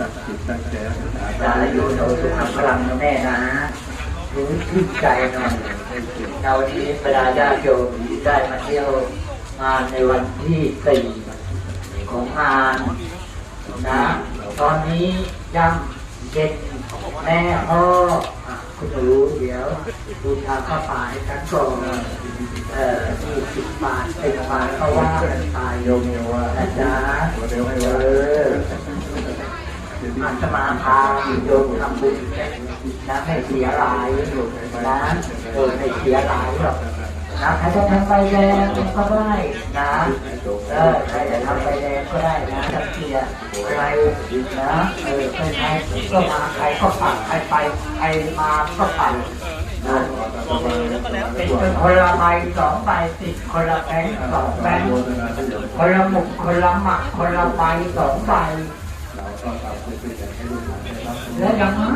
ตั้งจิตตั้งใจรักษาสาธุโนสุขังพลังนะแม่นะรู้ชื่ใจหน่อยเราที่บรรดาญาติโยมได้มาเที่ยวงานในวันที่สี่ของงานนะตอนนี้ย่ำเย็นแม่พ่อคุณรู้เดี๋ยวบูชาข้าวป่าให้กันก่อนเอ่อที่สิบบาทเป็นบาทเขาว่ากันตายโยมเนี่ยว่านะจ๊ะเร็วให้เออ อาตมาพานโยมทำบุญนะไม่เสียหลายนะเออไม่เสียหลายหรอกนะใครจะทำใบแดงก็ได้นะเออใครจะทำใบแดงก็ได้นะถ้าเสียใครนะเออใครใครก็มาใครก็ปักใครไปใครมาก็ปักนะเป็นคนละใบสองใบติดคนละแบงค์สองแบงค์คนละหมุกคนละหมักคนละใบสองใบ เรา